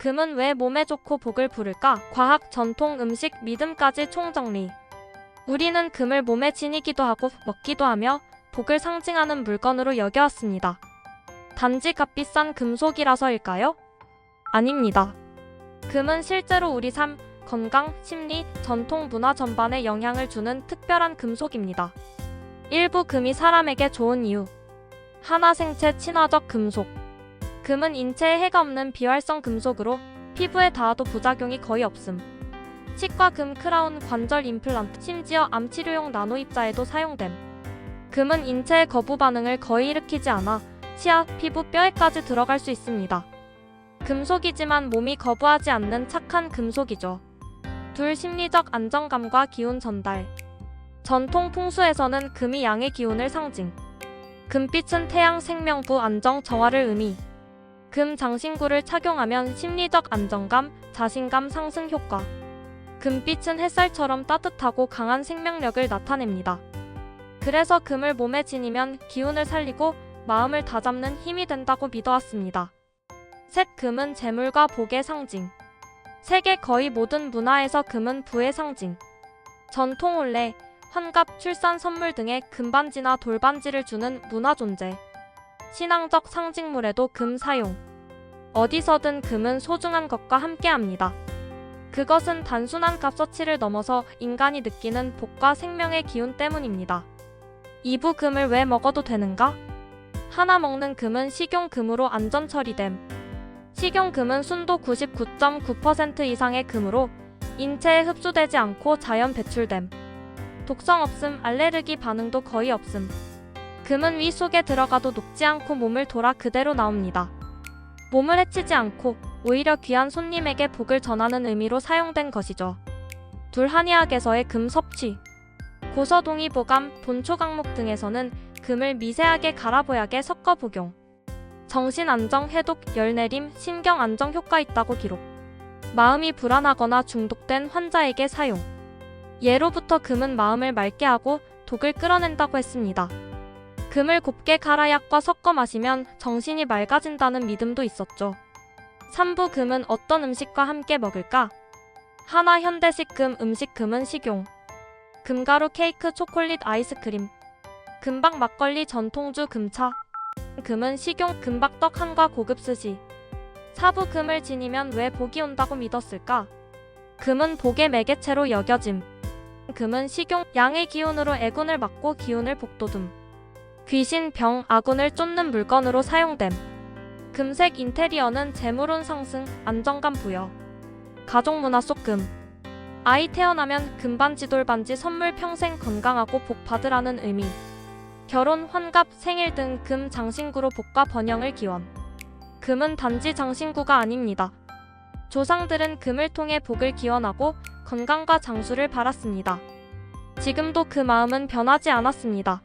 금은 왜 몸에 좋고 복을 부를까? 과학, 전통, 음식, 믿음까지 총정리. 우리는 금을 몸에 지니기도 하고 먹기도 하며 복을 상징하는 물건으로 여겨왔습니다. 단지 값비싼 금속이라서일까요? 아닙니다. 금은 실제로 우리 삶, 건강, 심리, 전통 문화 전반에 영향을 주는 특별한 금속입니다. 일부 금이 사람에게 좋은 이유. 하나 생체 친화적 금속. 금은 인체에 해가 없는 비활성 금속으로 피부에 닿아도 부작용이 거의 없음. 치과 금 크라운 관절 임플란트, 심지어 암 치료용 나노 입자에도 사용됨. 금은 인체의 거부 반응을 거의 일으키지 않아 치아, 피부, 뼈에까지 들어갈 수 있습니다. 금속이지만 몸이 거부하지 않는 착한 금속이죠. 둘 심리적 안정감과 기운 전달. 전통 풍수에서는 금이 양의 기운을 상징. 금빛은 태양 생명부 안정 정화를 의미. 금 장신구를 착용하면 심리적 안정감, 자신감 상승 효과. 금빛은 햇살처럼 따뜻하고 강한 생명력을 나타냅니다. 그래서 금을 몸에 지니면 기운을 살리고 마음을 다잡는 힘이 된다고 믿어왔습니다. 셋 금은 재물과 복의 상징. 세계 거의 모든 문화에서 금은 부의 상징. 전통 혼례, 환갑, 출산 선물 등의 금반지나 돌반지를 주는 문화 존재. 신앙적 상징물에도 금 사용. 어디서든 금은 소중한 것과 함께합니다. 그것은 단순한 값어치를 넘어서 인간이 느끼는 복과 생명의 기운 때문입니다. 2부 금을 왜 먹어도 되는가? 하나 먹는 금은 식용금으로 안전 처리됨. 식용금은 순도 99.9% 이상의 금으로 인체에 흡수되지 않고 자연 배출됨. 독성 없음, 알레르기 반응도 거의 없음. 금은 위 속에 들어가도 녹지 않고 몸을 돌아 그대로 나옵니다. 몸을 해치지 않고 오히려 귀한 손님에게 복을 전하는 의미로 사용된 것이죠. 둘 한의학에서의 금 섭취. 고서동의 보감, 본초 강목 등에서는 금을 미세하게 갈아 보약에 섞어 복용. 정신 안정, 해독, 열내림, 신경 안정 효과 있다고 기록. 마음이 불안하거나 중독된 환자에게 사용. 예로부터 금은 마음을 맑게 하고 독을 끌어낸다고 했습니다. 금을 곱게 갈아 약과 섞어 마시면 정신이 맑아진다는 믿음도 있었죠. 3부 금은 어떤 음식과 함께 먹을까? 하나 현대식 금 음식 금은 식용. 금가루 케이크 초콜릿 아이스크림. 금박 막걸리 전통주 금차. 금은 식용 금박떡 한과 고급 스시. 사부 금을 지니면 왜 복이 온다고 믿었을까? 금은 복의 매개체로 여겨짐. 금은 식용 양의 기운으로 애군을 막고 기운을 북돋음. 귀신, 병, 아군을 쫓는 물건으로 사용됨. 금색 인테리어는 재물운 상승, 안정감 부여. 가족 문화 속 금. 아이 태어나면 금반지 돌반지 선물 평생 건강하고 복 받으라는 의미. 결혼, 환갑, 생일 등 금 장신구로 복과 번영을 기원. 금은 단지 장신구가 아닙니다. 조상들은 금을 통해 복을 기원하고 건강과 장수를 바랐습니다. 지금도 그 마음은 변하지 않았습니다.